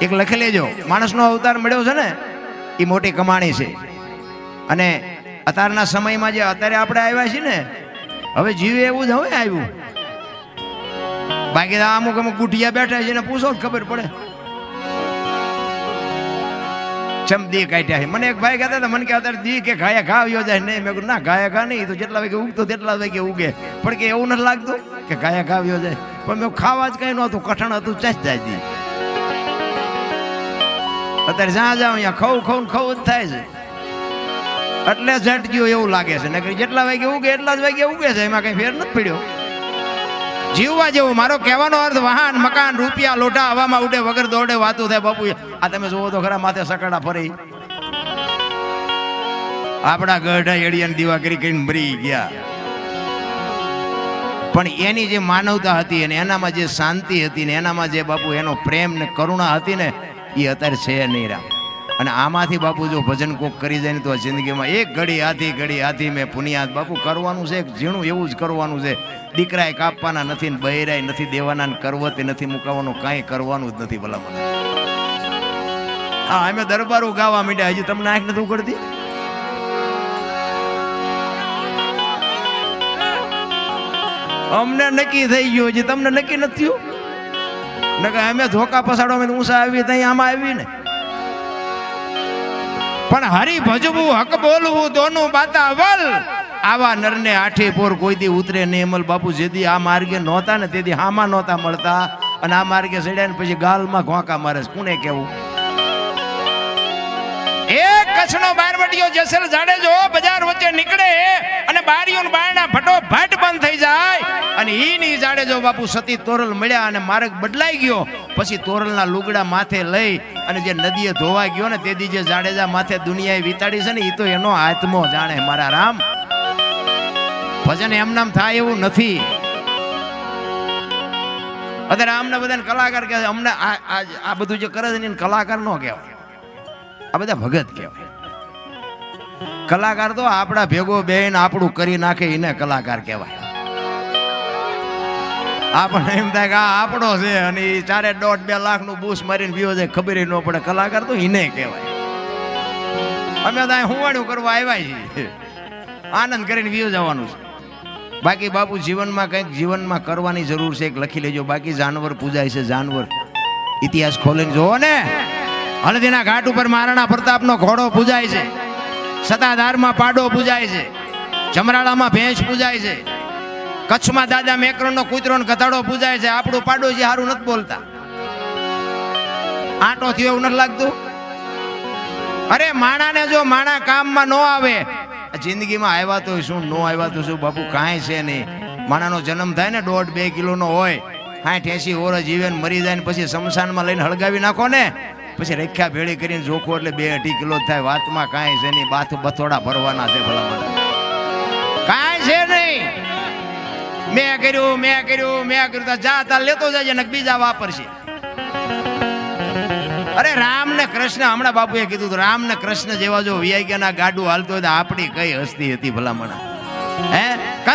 એક લખી લેજો. માણસનો અવતાર મળ્યો છે ને એ મોટી કમાણી છે. અને અત્યારના સમયમાં જે અત્યારે આપણે આવ્યા છીએ ને, હવે જીવ એવું જ હવે આવ્યું. બાકી અમુક અમુક ગુઠિયા બેઠા છે એને પૂછો ખબર પડે. ચમ દી કાઢ્યા છે. મને એક ભાઈ કહેતા હતા, મને કે અત્યારે દી કે ઘાયા ઘા આવ્યો જાય. નહીં, મેં કીધું, ના, ઘાયા ઘા નહીં તો જેટલા વાગે ઉગતો તેટલા વાગે ઉગે. પણ કે એવું નથી લાગતું કે ઘાયા ઘા આવ્યો જાય. પણ મેં ખાવા જ કઈ નહોતું, કઠણ હતું, ચાચ જાય દી. અત્યારે જ્યાં જાવ અહીંયા ખવું ખવું ખવું જ થાય છે. એટલે ઝટ ગયો એવું લાગે છે. નકરી જેટલા વાગે ઉગે એટલા જ વાગે ઉગે છે. એમાં કઈ ફેર નથી પડ્યો. જીવવા જેવું, મારો કહેવાનો અર્થ વાહન, મકાન, રૂપિયા લોટા હવામાં ઉડે, વગર દોડે, વાતું થાય, બાપુ. આ તમે જોવો તો ખરા માથે સકડા ફરી. આપણા ગઢા એડિયાની દીવા કરી કરીને મરી ગયા. પણ એની જે માનવતા હતી અને એનામાં જે શાંતિ હતી ને એનામાં જે બાપુ એનો પ્રેમ ને કરુણા હતી ને એ અત્યારે છે નહીં રામ. અને આમાંથી બાપુ જો ભજન કોક કરી જાય ને તો જિંદગીમાં એક ઘડી હાથી ઘડી હાથી મેં પુનિયાદ. બાપુ કરવાનું છે ઝીણું એવું જ કરવાનું છે. દીકરાએ કાપવાના નથી ને બૈરાય નથી દેવાના ને કરવતે નથી મુકાવવાનું કાંઈ કરવાનું જ નથી ભલામણ. હા, અમે દરબારો ગાવા માંડ્યા. હજી તમને આંખ નથી ઉગડતી? અમને નક્કી થઈ ગયું, હજી તમને નક્કી નથી થયું? નકર અમે ધોકા પસાડો અમે ઊંસા આવી ત્યાં આમાં આવી ને. પણ હરી ભજવું, હક બોલવું, દોનું બાતા વલ. આવા નરને આઠે પોર કોઈ દી ઉતરે નહીં. અમલ બાપુ જેદી આ માર્ગે નહોતા ને તેથી હામાં નહોતા મળતા. અને આ માર્ગે ચડ્યા ને પછી ગાલમાં ઘોંકા મારે. કોને એક કચ્છનો બારવટીયો જેસલ જાડેજો બજાર વચ્ચે નીકળે અને બારીઓ બારણા બારણા ફટોફટ બંધ થઈ જાય. અને ઈ ની જાડેજો બાપુ સતી તોરલ મળ્યા અને માર્ગ બદલાઈ ગયો. પછી તોરલના લુગડા માથે લઈ અને જે નદીએ ધોવા ગયો ને તે જે જાડેજા માથે દુનિયાએ વિતાડી છે ને એ તો એનો આત્મો જાણે મારા રામ. ભજન એમ નામ થાય એવું નથી. અત્યારે આમને બધાને કલાકાર કે અમને આ બધું જે કરે છે એને કલાકાર નો કહેવાય. આ બધા ભગત કહેવાય. કલાકાર તો આપણા ભેગો બેન આપણું કરી નાખે એને કલાકાર કહેવાય. આપણે એમ થાય કે આ આપણો છે અને એ ચારે દોઢ બે લાખનું બૂસ મારીને વિયો છે, ખબર ન પડે. કલાકાર તો એને કહેવાય. અમે તો હુવાડું કરવા આવ્યા છીએ. આનંદ કરીને વ્યૂ જવાનું છે. બાકી બાપુ જીવનમાં કંઈક જીવનમાં કરવાની જરૂર છે, એક લખી લેજો. બાકી જાનવર પૂજાય છે, જાનવર. ઇતિહાસ ખોલીને જોવો ને. હળદીના ઘાટ ઉપર મહારાણા પ્રતાપનો ઘોડો પૂજાય છે. સતાધારમાં પાડો પૂજાય છે. જમરાળામાં ભેંસ પૂજાય છે. કચ્છમાં દાદા મેકરણનો કૂતરોનો ગધાડો પૂજાય છે. આપણું પાડોશી હારું નથી બોલતા. આટો થયો એવું નથી લાગતું? અરે માણાને જો માણા કામમાં ન આવે. જિંદગીમાં આવ્યા તો શું, ન આવ્યા તો શું? બાપુ, કાંઈ છે નહીં. માણાનો જન્મ થાય ને દોઢ બે કિલોનો હોય. સાઠ એસી ઓર જીવે મરી જાય ને પછી શમશાનમાં લઈને હળગાવી નાખો ને. પછી રેખ્યા ભેળી કરીને જોખો એટલે બે અઢી કિલો થાય. વાતમાં કાંઈ છે નહીં. બાથ બથોડા ભરવાના છે ભલા કાંઈ છે નહીં. મેં કર્યું મેં કર્યું મેં કર્યું. તા જા, તાર લેતો જાય ને બીજા વાપરશે. અરે રામ ને કૃષ્ણ, હમણાં બાપુએ કીધું રામ ને કૃષ્ણ જેવા જો વિયાગ્યાના ગાડું હાલતો હોય તો આપણી કઈ હસ્તી હતી ભલામણા હે?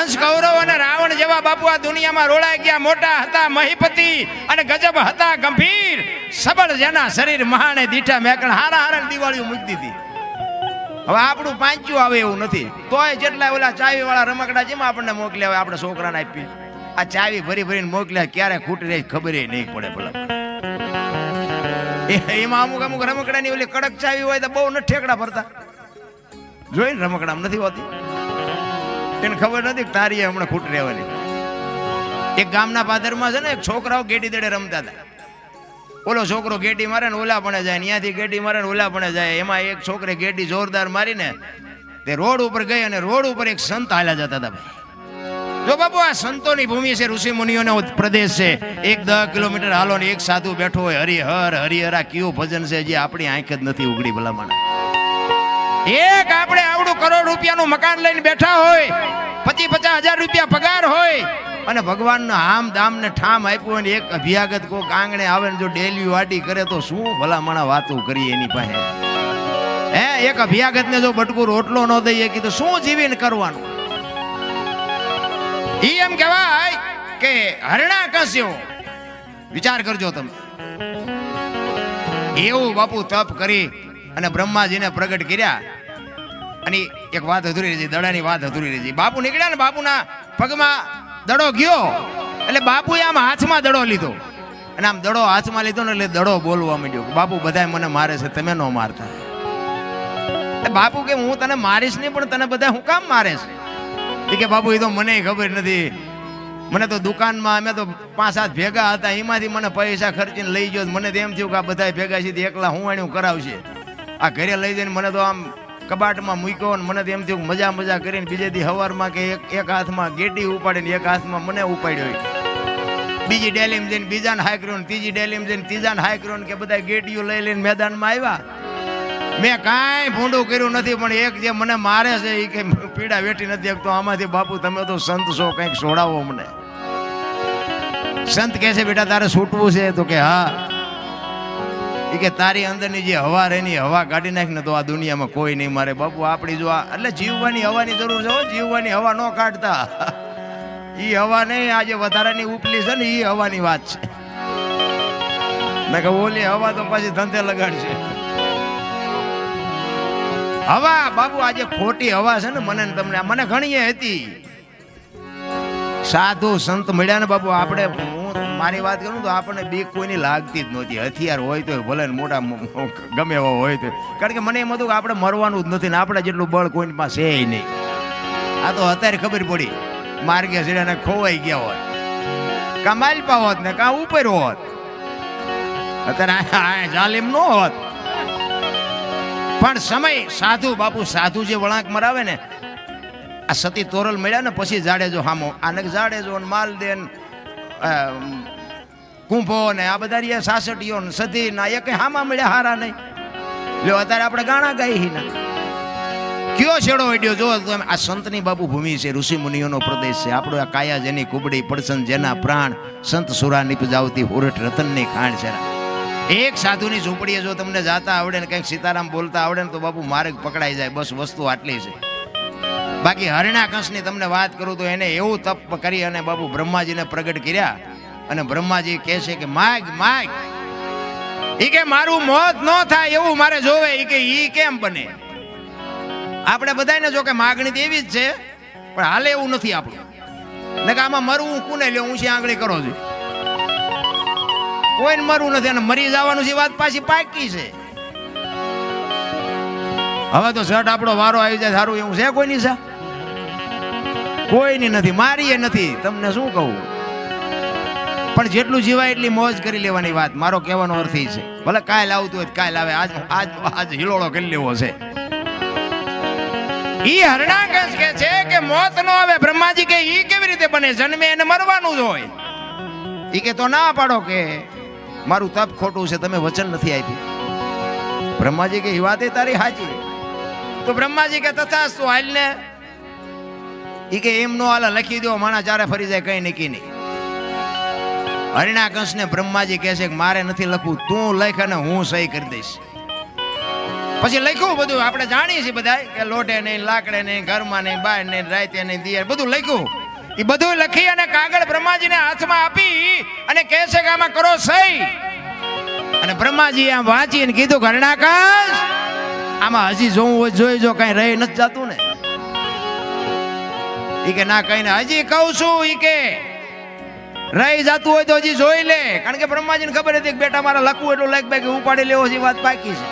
કંસ કૌરવ અને રાવણ જેવા બાપુ આ દુનિયામાં રોળાઈ ગયા, મોટા હતા, મહીપતિ અને ગજબ હતા, ગંભીર. સબળ જેના શરીર મહાને દીઠા મેકણ હારા હારા દિવાળીઓ મૂકી દીધી. હવે આપણું પાંચ્યું આવે એવું નથી. તોય જેટલા ઓલા ચાવી વાળા રમકડા જેમાં આપણને મોકલ્યા હોય, આપણે છોકરાને આપીએ. આ ચાવી ભરી ભરીને મોકલ્યા, ક્યારે ખૂટી રહી ખબર નહીં પડે ભલા. એમાં અમુક અમુક રમકડાની ઓલી કડક ચાવી હોય તો બહુ ન ઠેકડા ભરતા. જોઈને રમકડા નથી હોતી. એને ખબર નથી તારી હમણાં ખૂટ રહેવાની. એક ગામના પાદરમાં છે ને એક છોકરાઓ ગેડી દડે રમતા હતા. ઓલો છોકરો ગેડી મારે ને ઓલા પણ જાય ત્યાંથી ગેડી મારે ને ઓલા પણ જાય. એમાં એક છોકરે ગેડી જોરદાર મારીને તે રોડ ઉપર ગઈ અને રોડ ઉપર એક સંત હાલ્યા જતા હતા ભાઈ. જો બાબુ આ સંતોની ભૂમિ છે, ઋષિ મુનિઓનો પ્રદેશ છે. એક દસ કિલોમીટર હાલો ને એક સાધુ બેઠો હોય. હરિહર, હરિહરા, કયું ભજન છે જે આપણી આંખ જ નથી ઉગડી ભલામણ. એક આપણે આવડું કરોડ રૂપિયાનું મકાન લઈને બેઠા હોય, પચી પચાસ હજાર રૂપિયા પગાર હોય, અને ભગવાનનો આમ દામ ને ઠામ આપ્યું ને એક અભ્યાગત કોક આંગણે આવે ને જો ડેલી વાટી કરે તો શું ભલામણા વાતો કરીએ એની પાસે? હે, એક અભ્યાગત ને જો બટકું રોટલો ન દઈએ કીધું, શું જીવીને કરવાનું? ઈ એમ કહેવાય કે હરણા કસ્યો. વિચાર કરજો તમે. એવું બાપુ તપ કરી અને બ્રહ્માજીને પ્રગટ કર્યા. અને એક વાત અધૂરી રહી દડાની વાત અધૂરી રહી. બાપુ નીકળ્યા ને બાપુના પગમાં દડો ગયો. એટલે બાપુએ આમ હાથમાં દડો લીધો. અને આમ દડો હાથમાં લીધો ને એટલે દડો બોલવા માંડ્યો બાપુ, બધાય મને મારે છે, તમે ન મારતા. બાપુ કે, હું તને મારીશ નહીં, પણ તને બધા હું કામ મારે છે? કે, બાપુ એ તો મને ખબર નથી. મને તો દુકાનમાં અમે તો પાંચ સાત ભેગા હતા એમાંથી મને પૈસા ખર્ચીને લઈ ગયો મને તો એમ થયું કે આ બધા ભેગા છે એકલા હું આણ્યું કરાવશે. આ ઘરે લઈ જઈને મને તો આમ કબાટમાં મૂક્યો ને મને તો એમ થયું મજા મજા કરીને બીજે દી હવારમાં કે એક એક હાથમાં ગેટી ઉપાડીને એક હાથમાં મને ઉપાડ્યો બીજી ડેલીમ જઈને બીજાને હાઈ કર્યો ને ત્રીજી ડેલીમ જઈને ત્રીજાને હાઈ કર્યો ને કે બધા ગેટીઓ લઈ લઈને મેદાનમાં આવ્યા. મેં કાંઈ ભૂંડું કર્યું નથી, પણ એક જે મને મારે છે એ કે પીડા વેઠી નથી તો આમાંથી બાપુ, તમે તો સંત છો, કંઈક છોડાવો મને સંત કહે છે, બેટા, તારે છૂટવું છે. તો કે, હા. એ કે તારી અંદરની જે હવા રેની હવા કાઢી નાખીને તો આ દુનિયામાં કોઈ નહીં મારે. બાપુ, આપણી જો આ એટલે જીવવાની હવાની જરૂર છે જીવવાની હવા ન કાઢતા. ઈ હવા નહીં આજે વધારાની ઉપલી છે ને ઈ હવાની વાત છે. મેં કહું ઓલી હવા તો પછી ધંધે લગાડશે હવા બાબુ આજે ખોટી હવા છે ને મને ને તમને મને ઘણી હતી. સાધુ સંત મળ્યા ને બાબુ આપણે મારી વાત કરું તો આપણને બીક કોઈની લાગતી જ નહોતી. હથિયાર હોય તો ભલે મોટા ગમે એવા હોય તો કારણ કે મને એમ હતું કે આપણે મરવાનું જ નથી ને આપણે જેટલું બળ કોઈની પાસે નહીં. આ તો અત્યારે ખબર પડી. માર્ગે સીડાને ખોવાઈ ગયા હોત. કા માલપા હોત ને કા ઉપર હોત. અત્યારે જાલિમ નો હોત. પણ સમય સાધુ, બાપુ સાધુ જે વળાંક મરાવે ને, આ સતી તોરલ મળ્યા ને પછી જાડેજો હામો. આને જાડેજો ને માલદેન કુંભો ને આ બધા રહ્યા સાસટીઓ ને સધી ના એ હામા મળ્યા હારા નહીં. લ્યો, અત્યારે આપણે ગાણા ગાઈ ના. કયો છેડો અડ્યો જો તમે, આ સંતની બાબુ ભૂમિ છે, ઋષિ મુનિઓનો પ્રદેશ છે. આપણો આ કાયા જેની કુબડી પડસન, જેના પ્રાણ સંત સુરા નિપજાવતી હોરઠ રતનની ખાણ છે. એક સાધુની ઝૂંપડીએ જો તમને જાતા આવડે ને કંઈક સીતારામ બોલતા આવડે ને તો બાપુ માર્ગ પકડાઈ જાય, બસ વસ્તુ આટલી છે. બાકી હરણા તમને વાત કરું તો એને એવું તપ કરી અને બાપુ બ્રહ્માજીને પ્રગટ કર્યા. અને બ્રહ્માજી કહે છે કે, માગ માગ. એ કે, મારું મોત ન થાય એવું મારે જોવે. એ કે, ઈ કેમ બને? આપણે બધાને જો કે માગણી તો એવી જ છે, પણ હાલે એવું નથી આપણું. ને કે આમાં મરવું કોને લ્યો છે આંગળી કરો છું? કોઈને મરવું નથી અને મરી જવાનું છે વાત પાછી પાકી છે. હવે તો શર્ટ આપણો વારો આવી જાય, સારું એવું છે કોઈની છે કોઈની નથી, મારીએ નથી. તમને શું કહું? પણ જેટલું જીવાય એટલી મોજ કરી લેવાની વાત. મારો કહેવાનો અર્થ એ છે. ભલે કાલ આવતું હોય કાલ આવે આજ આજ આજ હિલોળો કરી લેવો છે. ઈ હરણાકંસ કે છે કે મોત નો આવે. બ્રહ્માજી કે ઈ કેવી રીતે બને? જન્મે એને મરવાનું જ હોય. ઈ કે તો ના પાડો કે મારું તપ ખોટું છે. તમે વચન નથી આપ્યું. બ્રહ્માજી કે ઈ વાત તારી સાચી તો બ્રહ્માજી કે તથા હાલ ને ઈ કે એમ નો હાલે લખી દો. માણા ચારે ફરી જાય કઈ નકી નહીં. હરિણા ને બ્રહ્માજી કહે છે કે મારે નથી લખવું, તું લખ અને હું સહી કરી દઈશ. પછી લખ્યું બધું, આપણે જાણીએ છીએ બધા કે લોટે નહીં, લાકડે નહીં, ઘરમાં નહીં, બહાર નહીં, રાતે નહીં દિયર બધું લખ્યું. એ બધું લખી અને કાગળ બ્રહ્માજીને હાથમાં આપી અને કહે છે કે આમાં કરો સહી. અને બ્રહ્માજી આમ વાંચી અને કીધું કે હરણાકાશ આમાં હજી જોવું હોય, જોઈ જો, કઈ રહી નથી જતું ને. ઈ કે ના કઈ હજી કહું છું, ઈ કે રહી જતું હોય તો હજી જોઈ લે. કારણ કે બ્રહ્માજીને ખબર હતી કે બેટા, મારા લખવું એટલું લખ ભાઈ ઉપાડી લેવો છે એ વાત બાકી છે.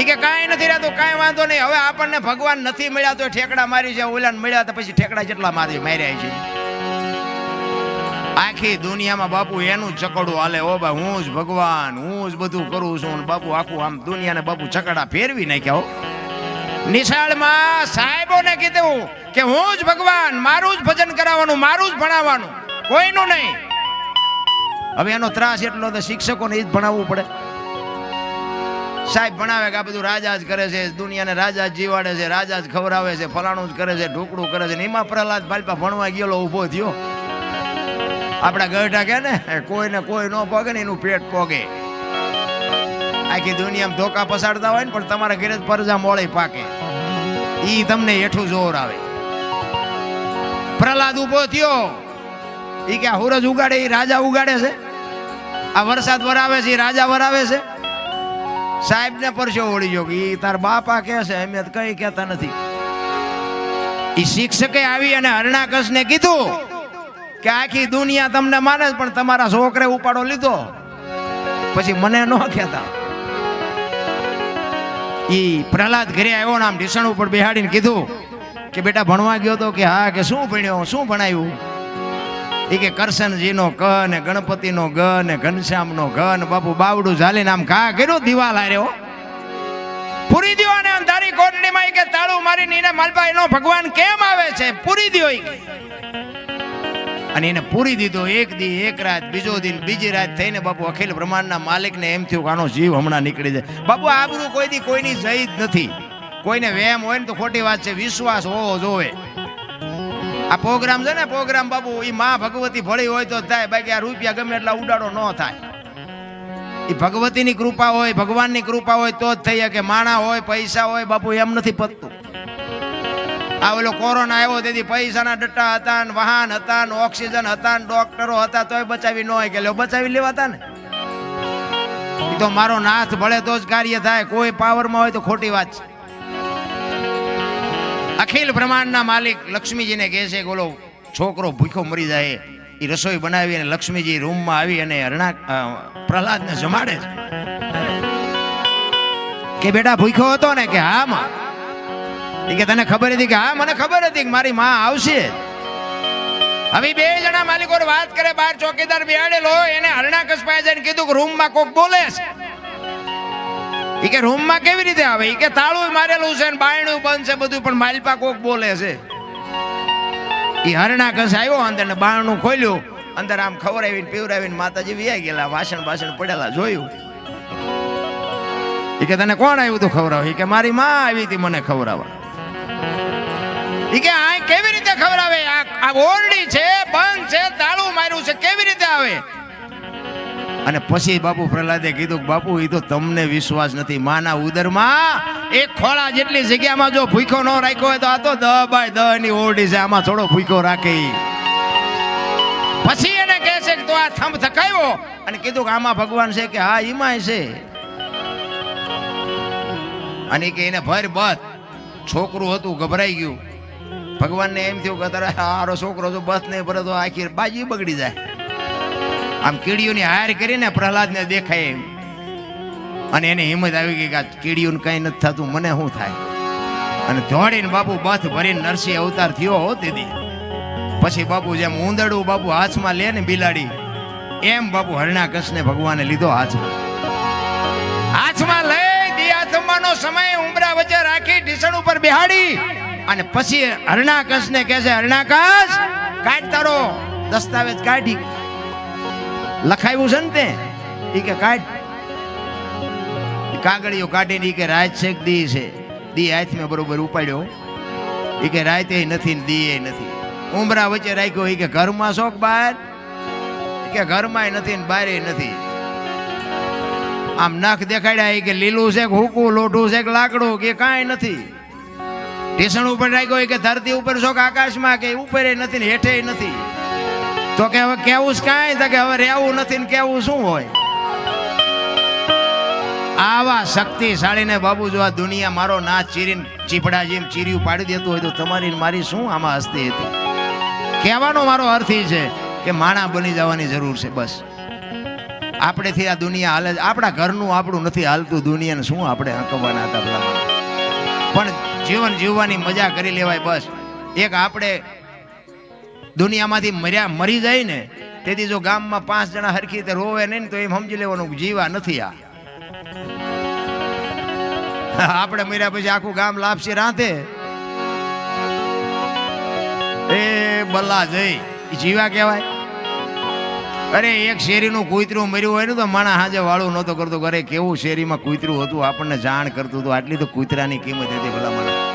ઈ કે કાંઈ નથી રહેતું કાંઈ વાંધો નહીં. હવે આપણને ભગવાન નથી મળ્યા તો ઠેકડા મારી છે, ઓલાને મળ્યા તો પછી ઠેકડા જેટલા મારી માર્યા છે. આખી દુનિયામાં બાપુ એનું જ ચકડું હાલે. ઓ ભાઈ, હું જ ભગવાન, હું જ બધું કરું છું. બાપુ આખું આમ દુનિયાને બાપુ ચકડા ફેરવી નાખ્યા હો. નિશાળમાં સાહેબોને કીધું કે હું જ ભગવાન, મારું જ ભજન કરાવવાનું, મારું જ ભણાવવાનું. કોઈનું નહીં. હવે એનો ત્રાસ એટલો તો શિક્ષકોને એ જ ભણાવવું પડે. સાહેબ ભણાવે કે આ બધું રાજા જ કરે છે, દુનિયાને રાજા જ જીવાડે છે, રાજા જ ખવડાવે છે, ફલાણું જ કરે છે, ઢોકળું કરે છે એમાં પ્રહલાદ બાલપા ભણવા ગયેલો ઊભો થયો. આપણા ગઢા કે ને કોઈને કોઈ ન પોગે ને એનું પેટ પોગે. આખી દુનિયામાં ધોકા પસાડતા હોય ને, પણ તમારા ઘરે પરજા મોળે પાકે. ઈ તમને હેઠું જોર આવે. પ્રહલાદ ઊભો થયો. ઈ કે હુરજ ઉગાડે એ રાજા ઉગાડે છે. આ વરસાદ વરાવે છે રાજા વરાવે છે. સાહેબ ને પરસો વળી જો ઈ તાર બાપા કે છે, અમે કઈ કહેતા નથી. એ શિક્ષકે આવી અને હરણાકસને કીધું કે આખી દુનિયા તમને માને પણ તમારા છોકરે ઉપાડો લીધો. પછી મને ન કહેતા. ઈ પ્રહલાદ ઘરે આવ્યો ને આમ ઢીસણ ઉપર બેહાડીને કીધું કે બેટા ભણવા ગયો તો કે હા, કે શું ભણ્યો શું ભણાયું? એ કે કરશનજીનો ક ને ગણપતિનો ગ ને ઘનશ્યામનો ઘ ને બાપુ બાવડું ઝાલીને આમ ઘા કર્યો, દિવાલ હાર્યો. પૂરી દ્યો અને અંધારી કોટડીમાં કે તાળું મારી નીને માલભાઈ નો ભગવાન કેમ આવે છે? પૂરી કે. અને એને પૂરી દીધો. એક દી, એક રાત, બીજો દિન, બીજી રાત થઈને બાપુ અખિલ બ્રહ્માંડના માલિકને એમ થયું કે આનો જીવ હમણાં નીકળી જાય. બાપુ આબરૂ કોઈ દી કોઈની જઈ જ નથી. કોઈને વેમ હોય ને તો ખોટી વાત છે, વિશ્વાસ હોવો જોવે આ પ્રોગ્રામ છે ને, પ્રોગ્રામ બાપુ એ માં ભગવતી ભળી હોય તો થાય, બાકી આ રૂપિયા ગમે એટલા ઉડાડો ન થાય. એ ભગવતીની કૃપા હોય, ભગવાનની કૃપા હોય તો જ થઈ શકે. માણા હોય, પૈસા હોય, બાપુ, એમ નથી પતતું. આ ઓલો કોરોના આવ્યો, તેથી પૈસાના ડટ્ટા હતા ને વાહન હતા ને ઓક્સિજન હતા ને ડોક્ટરો હતા, તોય બચાવી ન હોય કે બચાવી લેવાતા ને? એ તો મારો નાથ ભળે તો જ કાર્ય થાય, કોઈ પાવરમાં હોય તો ખોટી વાત છે. અખિલ બ્રહ્માંડના માલિક લક્ષ્મીજીને કહે છે કે ઓલો છોકરો ભૂખ્યો મરી જાય એ રસોઈ બનાવી અને લક્ષ્મીજી રૂમમાં આવી અને હરણા પ્રહલાદને જમાડે છે. કે બેટા ભૂખ્યો હતો ને કે હા માં? ઈ કે તને ખબર હતી કે હા, મને ખબર હતી કે મારી માં આવશે. હવે બે જણા માલિકો વાત કરે, બાર ચોકીદાર બેહાડેલો એને હરણા પાસે જઈને કીધું કે રૂમમાં કોક બોલે છે. એ કે રૂમમાં કેવી રીતે આવે? એ કે તાળું મારેલું છે ને બાયણું બંધ છે, બધું પણ માલપા કોક બોલે છે. ઈ હરણાકસ આવ્યો અંદર ને બારણું ખોલ્યું, અંદર આમ ખવડાવીને પીવડાવીને માતાજી વ્યાઈ ગયેલા, વાસણ વાસણ પડેલા જોયું. એ કે તને કોણ આવ્યું તું ખવડાવ એ કે મારી માં આવી હતી મને ખવડાવવા. કે આ કેવી રીતે ખવડાવે આ આ ઓરડી છે બંધ છે તાળું માર્યું છે કેવી રીતે આવે? અને પછી બાપુ પ્રહલાદે કીધું કે બાપુ એ તો તમને વિશ્વાસ નથી. માના ઉદરમાં એક ખોળા જેટલી જગ્યામાં જો ભૂખો ન રાખ્યો હોય તો આ તો દ બાય દ ની ઓરડી છે. આમાં થોડો ભૂખો રાખે પછી એને કહે છે કે તો આ થંભ થકાયો. અને કીધું કે આમાં ભગવાન છે કે હા ઈમાંય છે. અને કે એને ભર બત છોકરું હતું ગભરાઈ ગયું. ભગવાનને એમ થયું કે તારે હારો છોકરો જો બસ નહીં ભરે તો આખી બાજી બગડી જાય. આમ કીડીઓની હાર કરીને પ્રહલાદને દેખાય એમ. અને એને હિંમત આવી ગઈ કે કીડીઓને કઈ નથી થતું, મને શું થાય? અને દોડીને બાપુ બથ ભરીને નરસિંહ અવતાર થયો હો દીદી પછી બાપુ જેમ ઉંદડું બાપુ હાથમાં લે ને બિલાડી, એમ બાપુ હરણાકસને ભગવાને લીધો હાથમાં. હાથમાં લઈ દિયા થંભાનો સમય ઉંબરા વચ્ચે રાખી ઢીસણ ઉપર બેહાડી. અને પછી હરણાકસને કહે છે હરણાકસ કાઢ તારો દસ્તાવેજ કાઢી. લખાયું છે ને તે? ઈ કે, કાઢ. કાગળીઓ કાઢીને ઈ કે રાત છે દી છે? દી હાથ મેં બરોબર ઉપાડ્યો. એ કે રાતે નથી ને એ નથી. ઉંબરા વચ્ચે રાખ્યો એ કે, ઘરમાં શોખ બહાર? કે, ઘરમાં નથી ને બારે નથી. આમ નખ દેખાડ્યા એ કે, લીલું છે કે હુકું, લોઢું છે કે લાકડું, કે કાંઈ નથી. સ્ટેશન ઉપર રાખ્યો હોય કે ધરતી ઉપર શોખ આકાશમાં કે ઉપર નથી ને હેઠે નથી. તો કે હવે કેવું કાંઈ, તો કે હવે રહેવું નથી ને કેવું શું હોય? આવા શક્તિશાળીને બાબુ જો આ દુનિયા મારો ના ચીરીને ચીપડા જેમ ચીર્યું પાડી દેતું હોય તો તમારી મારી શું આમાં હસ્તી હતી? કહેવાનો મારો અર્થ એ છે કે માણા બની જવાની જરૂર છે, બસ. આપણેથી આ દુનિયા હાલે આપણા ઘરનું આપણું નથી હાલતું દુનિયાને શું આપણે હકવાના હતા પણ જીવન જીવવાની મજા કરી લેવાય બસ. એક આપણે દુનિયામાંથી મર્યા મરી જાય ને તેથી જો ગામમાં પાંચ જણા હરખી રીતે રોવે નહીં તો એમ સમજી લેવાનું જીવા નથી આ. આપણે મર્યા પછી આખું ગામ લાપસી રાંધે. એ બલ્લા જઈ. જીવા કહેવાય. અરે, એક શેરીનું કૂતરું મર્યું હોય ને તો માણા હાજે વાળું નહોતો કરતો. અરે, કેવું શેરીમાં કૂતરું હતું? આપણને જાણ કરતું હતું. આટલી તો કૂતરાની કિંમત હતી ભલા મને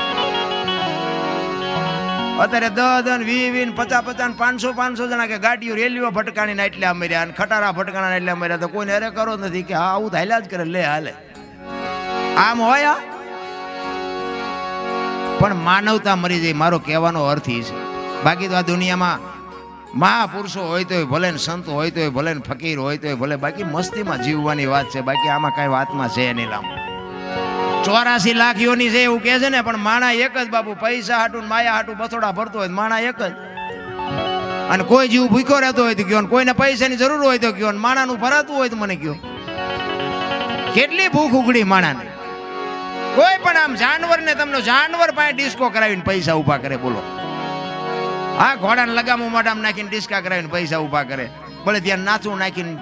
અત્યારે દસ દસ વી વીન પચાસ પચાસ પાંચસો પાંચસો જણા કે ગાડીઓ, રેલીઓ ભટકાણી ને એટલા મર્યા અને ખટારા ભટકાણા એટલા મર્યા. તો કોઈને અરે કરો નથી કે હા, આવું થાય. જ કરે. લે, હાલે. આમ હોય? પણ માનવતા મરી જાય. મારો કહેવાનો અર્થ એ છે. બાકી તો આ દુનિયામાં મહાપુરુષો હોય તો ભલે ને સંત હોય તોય ભલે ને ફકીર હોય તો ભલે, બાકી મસ્તીમાં જીવવાની વાત છે, બાકી આમાં કાંઈ વાતમાં છે નહીં લાંબુ. ચોરાસી લાખ યોની છે એવું કહે છે ને, પણ માણા એક જ બાપુ, પૈસા હાટું માયા હાટું બથોડા ભરતો હોય માણા એક જ. અને કોઈ જીવ ભૂખ્યો રહેતો હોય તો કયો કોઈને પૈસાની જરૂર હોય તો કયો માણાનું ભરાતું હોય તો મને કયો. કેટલી ભૂખ ઉગડી માણાને. કોઈ પણ આમ જાનવરને તમને જાનવર પાસે ડિસ્કો કરાવીને પૈસા ઊભા કરે, બોલો. હા ઘોડાને લગામો મોઢામાં નાખીને ડિસ્કા કરાવીને પૈસા ઊભા કરે. ભલે ત્યાં નાચું નાખીને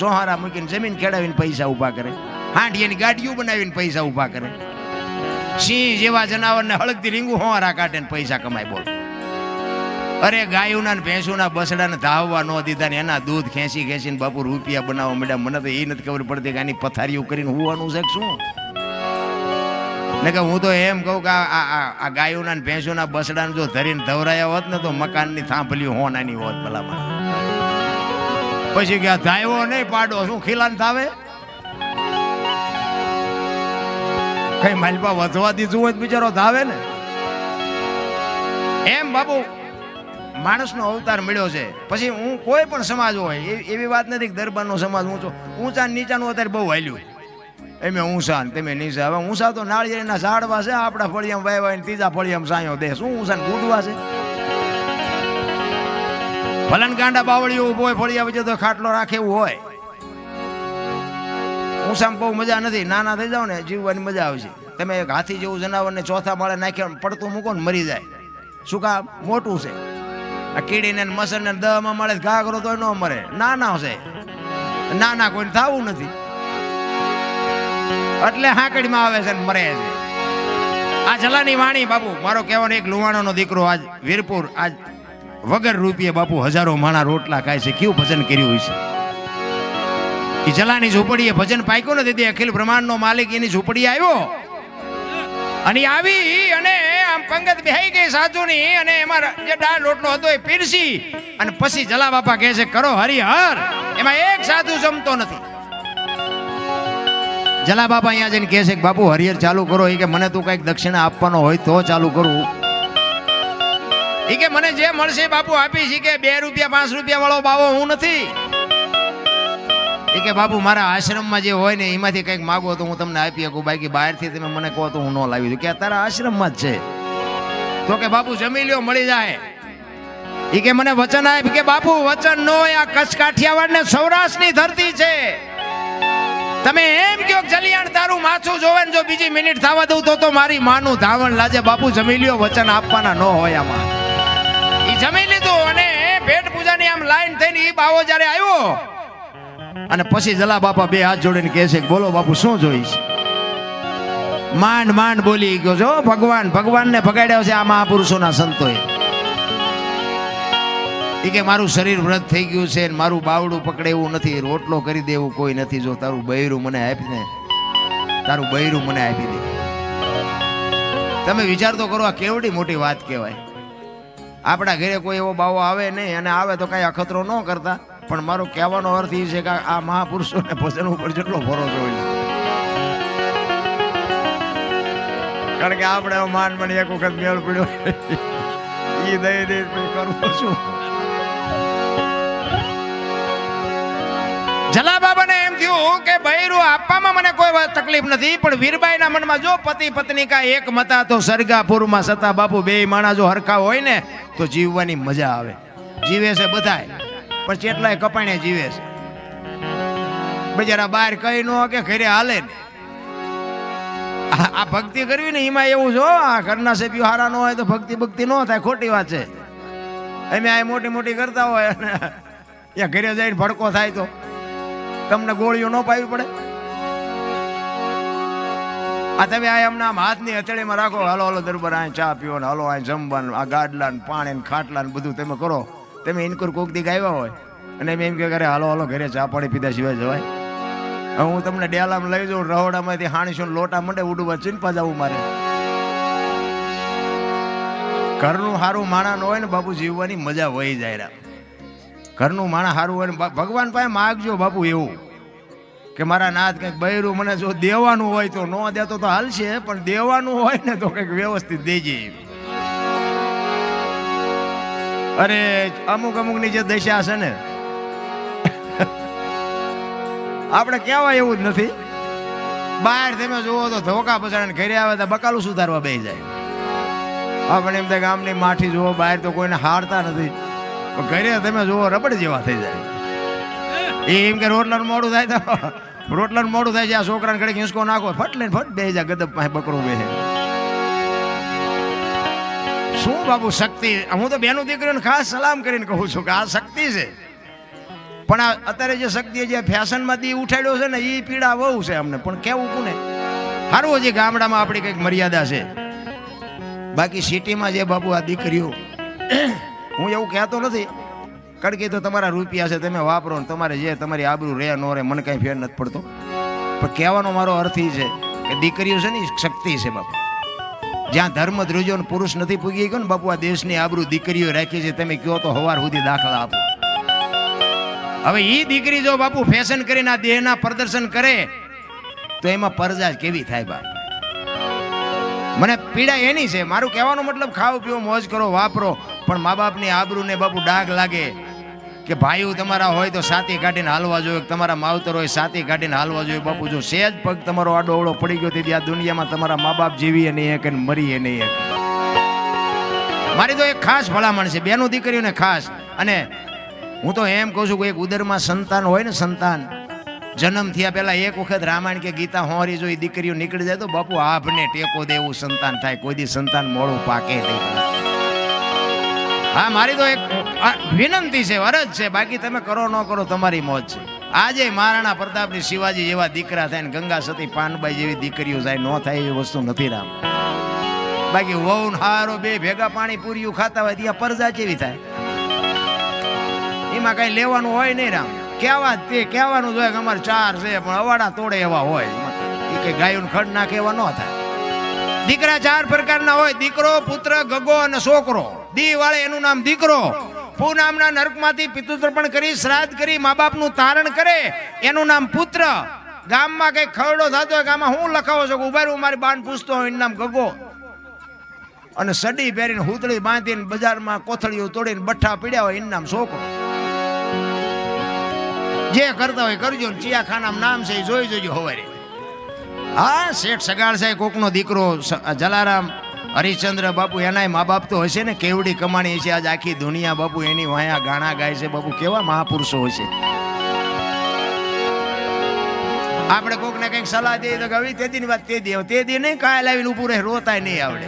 જોહારા મૂકીને જમીન ખેડાવીને પૈસા ઊભા કરે. હાંડિયાની ગાડીઓ બનાવીને પૈસા ઊભા કરે. સિંહ જેવા જનાવરને હળગતી રીંગું હોવારા કાઢે પૈસા કમાય બોલ. અરે ગાયુના ભેંસોના બસડાને ધાવવા ન દીધા ને એના દૂધ ખેંચી ખેંચીને બાપુ રૂપિયા બનાવવા મેડમ. મને તો એ નથી ખબર પડતી કે આની પથારીઓ કરીને હોવાનું છે શું? ને કે હું તો એમ કહું કે આ ગાયોના ભેંસોના બસડાને જો ધરીને ધવરાયા હોત ને તો મકાનની થાંભલી હોનાની હોત ભલામાં પછી કે ધાયવો નહીં પાડો, શું ખીલાન થાવે? કઈ માલપા વધવા દીધું હોય બિચારો ધાવે ને? એમ બાપુ, માણસનો અવતાર મળ્યો છે. પછી હું કોઈ પણ સમાજ હોય એવી વાત નથી કે દરબારનો સમાજ ઊંચો ઊંચા નીચાનું અત્યારે બહુ હાલ્યું. એમે ઊંસા ને તમે નીચા હવે ઊંસા તો નાળિયેરના ઝાડવા છે, આપણા ફળિયામાં વાય ને ત્રીજા ફળિયામાં સાયો દે. શું ઊંસા ને ગુડવા છે? ભલન ગાંડા બાવળીઓ ઊભો હોય, ફળિયા વચ્ચે તો ખાટલો રાખે એવું હોય. ઊંસામાં બહુ મજા નથી. નાના થઈ જાવ ને, જીવવાની મજા આવશે. તમે એક હાથી જેવું જનાવરને ચોથા માળે નાખ્યા પડતું મૂકો ને મરી જાય. શું કા મોટું છે. આ કીડીને મસરને દહમાં મળે ઘા તો ન મરે. નાના છે. નાના કોઈને થવું નથી. એટલે હાંકડીમાં આવે છે ને મરે છે. આ જલાની વાણી બાપુ, મારો કહેવાનો એક લુવાણોનો દીકરો આજ વીરપુર, આજ વગર રૂપિયે બાપુ હજારો માણા રોટલા ખાય છે. કેવું ભજન કર્યું છે? એ જલાની ઝૂંપડીએ ભજન પાક્યું નથી તે અખિલ બ્રહ્માંડનો માલિક એની ઝૂંપડી આવ્યો. અને આવી અને આમ પંગત બેહી ગઈ સાધુની અને એમાં જે દાળ રોટલો હતો એ પીરસી અને પછી જલા બાપા કહે છે, કરો હરિહર. એમાં એક સાધુ જમતો નથી. જલા બાપા અહીંયા જઈને કહે છે કે, બાપુ, હરિહર ચાલુ કરો. એ કે, મને તું કંઈક દક્ષિણા આપવાનો હોય તો ચાલુ કરું. એ કે, મને જે મળશે બાપુ આપી છે કે, બે રૂપિયા, પાંચ રૂપિયા વાળો બાવો હું નથી. એ કે, બાપુ, મારા આશ્રમમાં જે હોય ને એમાંથી કંઈક માગો તો હું તમને આપી શકું. બાકી બહારથી તમે મને કહો તો હું ન લાવી દઉં કે તારા આશ્રમમાં જ છે. તો કે, બાપુ જમી લ્યો મળી જાય. એ કે, મને વચન આપ. કે, બાપુ, વચન નો આ કચ્છ કાઠિયાવાડ ને સૌરાષ્ટ્રની ધરતી છે. તમે એમ કયો જલિયાણ તારું માછું જોવે જો બીજી મિનિટ થવા દઉં તો તો મારી માનું ધાવણ લાજે બાપુ જમી લ્યો, વચન આપવાના ન હોય આમાં. એ જમી લીધું અને ભેટ પૂજાની આમ લાઈન થઈને એ બાવો જ્યારે આવ્યો, અને પછી જલા બાપા બે હાથ જોડીને કહે છે બોલો બાપુ, શું જોઈશ? માંડ માંડ બોલી ગયો છો. ભગવાન, ભગવાનને ભગાડ્યો છે આ મહાપુરુષોના સંતોએ. એ કે મારું શરીર વ્રત થઈ ગયું છે ને મારું બાવડું પકડે એવું નથી. રોટલો કરી દેવું કોઈ નથી. જો તારું બૈરું મને આપીને તારું બૈરું મને આપી દે. તમે વિચાર તો કરો આ કેવડી મોટી વાત કહેવાય. આપણા ઘરે કોઈ એવો બાવો આવે નહીં અને આવે તો કાંઈ અખતરો ન કરતા. પણ મારો કહેવાનો અર્થ એ છે કે આ મહાપુરુષોને ભજન ઉપર જેટલો ભરોસો હોય કારણ કે આપણે માન મને એક વખત મેળ પડ્યો. એ દઈ દઈ કરવું શું એમ થયું કે બૈરું આપવામાં મને કોઈ તકલીફ નથી, પણ વીરબાઈના મનમાં જો પતિ પત્ની કા એક મતા, તો સરગાપુરમાં સતા બાપુ બે માણા જો હરખા હોય ને, તો જીવવાની મજા આવે. જીવે છે બધાય, પણ ચેટલાય કપાણે જીવે છે. બજારા બહાર કઈ ન કે ઘરે હાલે આ ભક્તિ કરવી ને, એમાં એવું જો આ ઘરના સભ્યો હારા ન હોય તો ભક્તિ ભક્તિ ન થાય, ખોટી વાત છે. અમે આ મોટી મોટી કરતા હોય ત્યાં ઘરે જઈને ભડકો થાય તો. તમને ગોળીઓ ન પાવી પડે? આ તમે આ એમના હાથની હથેળીમાં રાખો, હાલો હાલો, દરબાર આ ચા પીવો ને હાલો આ જમવાનું, આ ગાડલા ને પાણી ને ખાટલા ને બધું તમે કરો. તમે ઇનકુર કોક દી ગાવ્યા હોય, અને એમ એમ કે ઘરે હાલો હાલો, ઘરે ચા પાણી પીધા સિવાય જવાય. હું તમને ડેલામાં લઈ જાઉં, રહોડામાંથી હાણીશું લોટા મંડે ઉડવા ચીનપા જવું મારે. ઘરનું સારું માણા ન હોય ને બાપુ જીવવાની મજા વહી જાય રા. ઘરનું માણા સારું હોય ભગવાન પાસે માગજો બાપુ એવું. કે મારા નાથ કંઈક બૈરું મને જો દેવાનું હોય તો ન દેતો તો હાલશે, પણ દેવાનું હોય ને તો કંઈક વ્યવસ્થિત દેજે. અરે, અમુક અમુકની જે દશા છે ને, આપણે કહેવાય એવું જ નથી. બહાર તમે જુઓ તો ધોકા પછાડીને ઘરે આવે તો બકાલું સુધારવા બે જાય. આપણે એમ તો ગામની માઠી જુઓ, બહાર તો કોઈને હારતા નથી. ઘરે તમે જુઓ, રબડ જેવા થઈ જાય. એ એમ કે રોટલાનું મોડું થાય તો રોટલાનું મોડું થાય છે, આ છોકરાને ઘડી હિંસકો નાખો, ફટ લઈને ફટ બે જાય ગદબ પાસે બકરો બે શું બાબુ શક્તિ? હું તો બેનું દીકરીઓને ખાસ સલામ કરીને કહું છું કે આ શક્તિ છે. પણ આ અત્યારે જે શક્તિ જે ફેશનમાંથી ઉઠાડ્યો છે ને એ પીડા બહુ છે અમને. પણ કેવું કોને? સારું હજી ગામડામાં આપણી કંઈક મર્યાદા છે. બાકી સિટીમાં જે બાબુ આ દીકરીઓ હું એવું કહેતો નથી. કારણ કે તો તમારા રૂપિયા છે, તમે વાપરો ને તમારે જે તમારી આબરૂ રહે નો રહે, મને કાંઈ ફેર નથી પડતો. પણ કહેવાનો મારો અર્થ એ છે કે દીકરીઓ છે ને શક્તિ છે બાપુ. જ્યાં ધર્મ ધ્રુજો પુરુષ નથી પૂગી ગયો ને બાપુ, આ દેશની આબરૂ દીકરીઓ રાખી છે, તમે કહો તો હવાર સુધી દાખલા આપો. હવે એ દીકરી જો બાપુ ફેશન કરીને આ દેહના પ્રદર્શન કરે, તો એમાં પરજા કેવી થાય બાપ? મને પીડા એની છે. મારું કહેવાનો મતલબ ખાવ પીવો મોજ કરો, વાપરો. પણ મા બાપની આબરૂને બાપુ ડાઘ લાગે કે ભાઈઓ તમારા હોય તો સાતી કાઢીને હાલવા જોઈએ તમારા માવતર હોય સાતી કાઢીને હાલવા જોઈએ. બાપુ જો સહેજ પગ તમારો આડો અવળો પડી ગયો તેથી આ દુનિયામાં તમારા મા બાપ જીવીએ નહીં અને મરીએ નહીં મારી તો એક ખાસ ભલામણ છે, બેનું દીકરીઓને ખાસ. અને હું તો એમ કહું છું કે એક ઉદરમાં સંતાન હોય ને સંતાન, જન્મ થયા પહેલાં એક વખત રામાયણ કે ગીતા હોરી જો એ દીકરીઓ નીકળી જાય તો બાપુ આભને ટેકો દેવું, સંતાન થાય. કોઈ દી સંતાન મોડું પાકે નહીં. હા, મારી તો એક વિનંતી છે અરજ છે. બાકી તમે કરો ન કરો, તમારી મોજ છે. આજે મહારાણા પ્રતાપની શિવાજી જેવા દીકરા થાય ને ગંગા સતી પાનબાઈ જેવી દીકરીઓ થાય ન થાય એવી વસ્તુ નથી રામ. બાકી વહુ હારો બે ભેગા પાણી પૂરીયું ખાતા હોય ત્યાં પરજા જેવી થાય? એમાં કઈ લેવાનું હોય નહીં રામ. કેવા તે, કહેવાનું જોઈએ કે અમારે ચાર છે, પણ અવાડા તોડે એવા હોય. એ કે ગાયું ખડ નાખે એવા ન થાય. દીકરા ચાર પ્રકારના હોય, દીકરો, પુત્ર, ગગો અને છોકરો. દી વાળે એનું નામ દીકરો. પુ નામના નરકમાંથી પિતૃતર્પણ કરી, શ્રાદ્ધ કરી મા બાપનું તારણ કરે. એનું નામ પુત્ર. ગામમાં કઈ ખરડો થતો હોય ગામમાં હું લખાવો છો કે ઊભા રહું, મારી બાન પૂછતો હોય નામ ગગો. અને સડી પહેરીને હુતળી બાંધીને બજારમાં કોથળીઓ તોડીને બઠ્ઠા પીડ્યા હોય, એનું નામ છોકરો. જે કરતા હોય કરજો ને, ચિયાખાનામાં નામ છે એ જોઈ જોજો, હવારે. હા, શેઠ સગાળ સાહેબ કોકનો દીકરો જલારામ હરિશ્ચંદ્ર બાપુ એનાય મા બાપ તો હશે ને? કેવડી કમાણી છે આજ આખી દુનિયા બાપુ, એની વાયા ગાણા ગાય છે બાપુ. કેવા મહાપુરુષો હશે? આપણે કોકને કંઈક સલાહ દઈએ તો કવિ તે દીની વાત તે દે તે દી નહીં કાય લાવીને ઊભું રહે રોતા નહીં આવડે.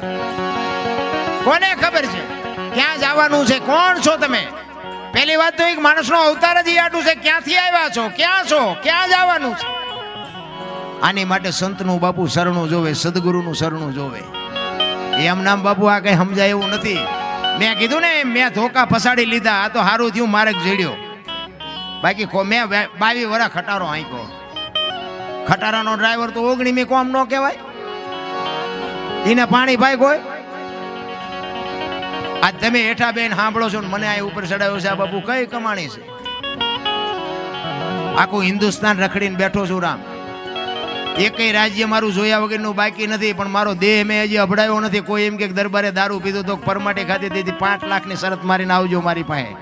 કોને ખબર છે? ક્યાં જવાનું છે? કોણ છો તમે? પહેલી વાત તો એક માણસનો અવતાર જ આટું છે. ક્યાંથી આવ્યા છો? ક્યાં છો? ક્યાં જવાનું છે? આની માટે સંતનું બાપુ શરણું જોવે, સદગુરુનું શરણું જોવે. એમ નામ બાપુ, આ કઈ સમજાય એવું નથી. મેં કીધું ને, મેં ધોકા ફસાડી લીધા, આ તો સારું થયું, મારે જડ્યો. બાકી મેં બાવી વરા ખટારો આંક્યો. ખટારાનો ડ્રાઈવર તો ઓગણીમી કોમ ન કહેવાય. એને પાણી ભાઈ કોઈ આજ તમે હેઠા બેન સાંભળો છો ને, મને આ ઉપર ચડાવ્યો છે, આ બાપુ કઈ કમાણી છે? આખું હિન્દુસ્તાન રખડીને બેઠો છું રામ. એકેય રાજ્ય મારું જોયા વગરનું બાકી નથી, પણ મારો દેહ મેં હજી અભડાયો નથી. કોઈ એમ કે દરબારે દારૂ પીધો તો પરમાટે ખાતી તેથી પાંચ લાખની શરત મારીને આવજો મારી પાસે.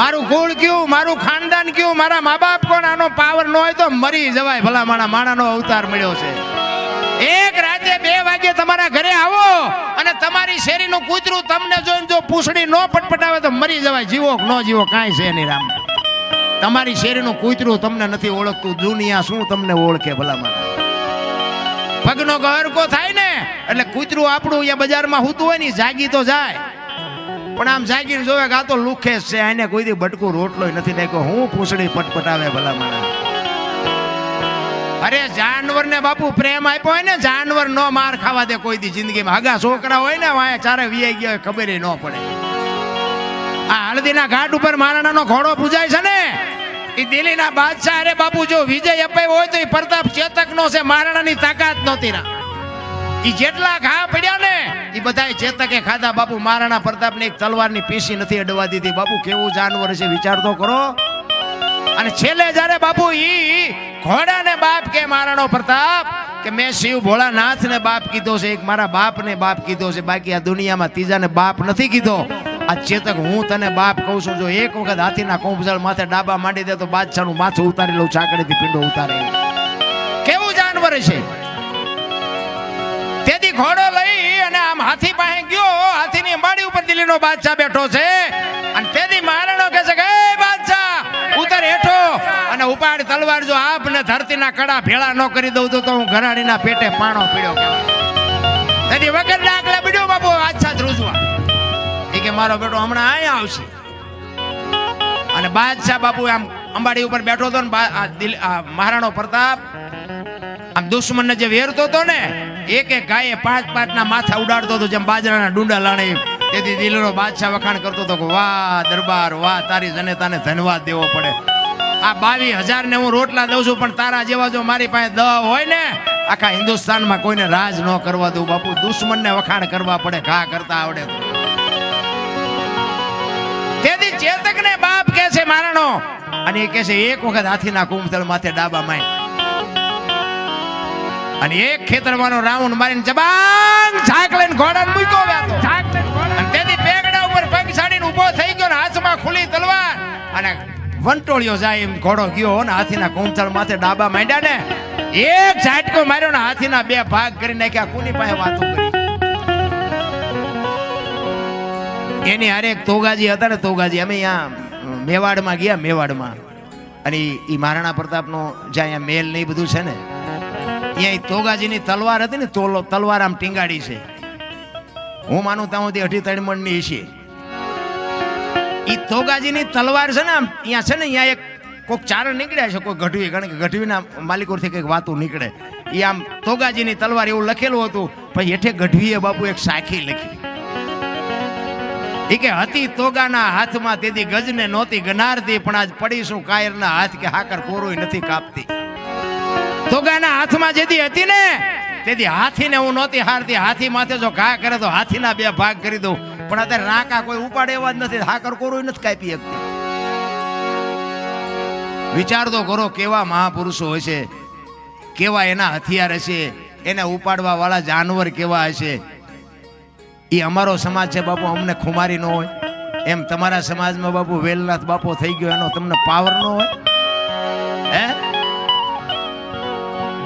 મારું કુળ કયું, મારું ખાનદાન કયું, મારા મા બાપ કોણ? આનો પાવર ન હોય તો મરી જવાય ભલા માણા માણાનો અવતાર મળ્યો છે. એક રાતે બે વાગે તમારા ઘરે આવો અને તમારી શેરીનું કૂતરું તમને જોઈને જો પૂછડી ન પટપટાવે તો મરી જવાય. જીવો ન જીવો, કાંઈ છે નહીં રામ. તમારી શેરીનું કૂતરું તમને નથી ઓળખતું. દુનિયા શું તમને ઓળખે ભલામણ? માણા પગનો ગહરકો થાય ને? એટલે કૂતરું આપણું અહીંયા બજારમાં હોતું હોય ને જાગી તો જાય. પણ આમ જાગીને જોવે કે આ તો લુખે છે, આને કોઈ દી બટકું રોટલો નથી નાખ્યો. હું પૂછડી પટપટાવે ભલા મને અરે જાનવર ને બાપુ પ્રેમ આપ્યો હોય ને, જાનવર નો માર ખાવા દે કોઈ દી જિંદગીમાં. હગા છોકરા હોય ને વાય ચારે વિયાઈ ગયા ખબર ન પડે. આ હળદીના ઘાટ ઉપર મારાણાનો ઘોડો પૂજાય છે ને? એ દિલ્હીના બાદશાહ અરે બાપુ, જો વિજય અપાયો હોય તો એ પ્રતાપ ચેતક નો છે મહારાણાની તાકાત નહોતી ના એ જેટલા ઘા પડ્યા ને એ બધા ચેતકે ખાધા. બાપુ મહારાણા પ્રતાપને એક તલવારની પીસી નથી અડવા દીધી. બાપુ, કેવું જાનવર છે, વિચાર તો કરો. અને છેલ્લે જ્યારે બાપુ ઈ ઘોડાને બાપ કે મહારાણો પ્રતાપ, કે મેં શિવ ભોળાનાથ ને બાપ કીધો છે, એક મારા બાપ ને બાપ કીધો છે, બાકી આ દુનિયામાં ત્રીજાને બાપ નથી કીધો. આ હું તને બાપ કહું છું, જો એક વખત હાથીના કોંભજળ માથે ડાબા માંડી દે તો બાદશાહનું માથું ઉતારી લઉં, ચાકડીથી પીંડો ઉતારે. કેવું જાનવર છે? તેથી ઘોડો લઈ અને આમ હાથી પાસે ગયો, હાથીની અંબાડી ઉપર દિલ્હીનો બાદશાહ બેઠો છે. અને તેથી મહારાણો કહે છે કે બાદશાહ, ઉતર હેઠો અને ઉપાડી તલવાર, જો આપ ને ધરતીના કડા ભેળા ન કરી દઉં તો હું ઘરાણીના પેટે પાણો પીડ્યો તેથી વગર મારો બેટો હમણાં અહીંયા આવશે. અને બાદશાહ બાપુ આમ અંબાડી ઉપર બેઠો હતો ને મહારાણો પ્રતાપ, આમ દુશ્મનને જે વેરતો હતો ને, એક એક ગાયે પાંચ પાંચ ના માથા ઉડાડતો હતો, જેમ બાજરાના ડુંડા લાણે તેથી દિલનો બાદશાહ વખાણ કરતો હતો કે, વાહ, દરબાર, વાહ, તારી જનેતાને ધન્યવાદ દેવો પડે. આ બાવીસ હજાર ને હું રોટલા દઉં છું, પણ તારા જેવા જો મારી પાસે દવા હોય ને, આખા હિન્દુસ્તાનમાં કોઈને રાજ ન કરવા દઉં બાપુ. દુશ્મનને વખાણ કરવા પડે, ઘા કરતા આવડે તો. તેથી ચેતકને બાપ કે છે મારણો અને એ કે છે એક વખત હાથીના કુંભતળ માથે ડાબા માય અને એક ખેતરમાંનો રાઉન્ડ મારીને જબાંગ ઝાક લઈને ઘોડા મૂક્યો અને તેથી પેગડા ઉપર પગ સાડીને ઊભો થઈ ગયો ને હાથમાં ખુલી તલવાર. અને વંટોળિયો જાય એમ ઘોડો ગયો ને હાથીના કુંભતળ માથે ડાબા માંડ્યા ને. એક ઝાટકો માર્યો ને હાથીના બે ભાગ કરી નાખ્યા. કોની પાસે વાતો કરી. એની હારે તોગાજી હતા ને, તોગાજી, અમે અહીંયા મેવાડમાં ગયા, મેવાડમાં. અને એ મહારાણા પ્રતાપનો જ્યાં અહીંયા મેલ ને એ બધું છે ને અહીંયા તોગાજીની તલવાર હતી ને, તોલો, તલવાર આમ ટીંગાડી છે. હું માનું ત્યાં અઢી ત્રણ છે એ તોગાજીની તલવાર છે ને આમ અહીંયા છે ને અહીંયા એક કોઈક ચારણ નીકળ્યા છે, કોઈ ગઢવી, કારણ કે ગઢવીના માલિકોથી કંઈક વાતું નીકળે. એ આમ તોગાજીની તલવાર એવું લખેલું હતું, પછી હેઠે ગઢવીએ બાપુ એક સાખી લખી. ઈ કે હતી તોગાના હાથમાં તેથી ગજને નહોતી ગનારતી, પણ આજ પડીશું કાયરના હાથ કે હાકર કોરોય નથી કાપતી. તોગાના હાથમાં જેથી હતી ને, તેથી હાથીને હું નહોતી હારતી. હાથી માથે જો ઘા કરે તો હાથીના બે ભાગ કરી દઉં. પણ અત્યારે રાકા કોઈ ઉપાડે એવા જ નથી, હાકર કોરોય નથી કાપી શકતી. વિચાર તો કરો કેવા મહાપુરુષો હશે, કેવા એના હથિયાર હશે, એને ઉપાડવા વાળા જાનવર કેવા હશે. એ અમારો સમાજ છે બાપુ, અમને ખુમારી ન હોય. એમ તમારા સમાજમાં બાપુ વેલનાથ બાપો થઈ ગયો, એનો તમને પાવર ન હોય. હે?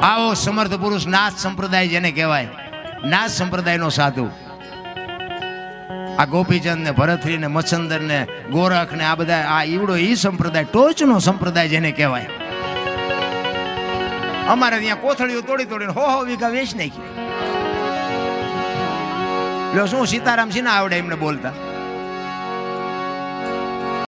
આવો સમર્થ પુરુષ નાથ સંપ્રદાય જેને કહેવાય, નાથ સંપ્રદાયનો સાધુ. આ ગોપીચંદ ને ભરતરી ને મચ્છંદર ને ગોરખ ને આ બધા, આ ઈવડો ઈ સંપ્રદાય, ટોચનો સંપ્રદાય જેને કહેવાય. અમારે ત્યાં કોથળીઓ તોડી તોડીને હો હો વીઘા વેચ નાખી. લ્યો શું સીતારામ સિંહ આવડે એમને બોલતા?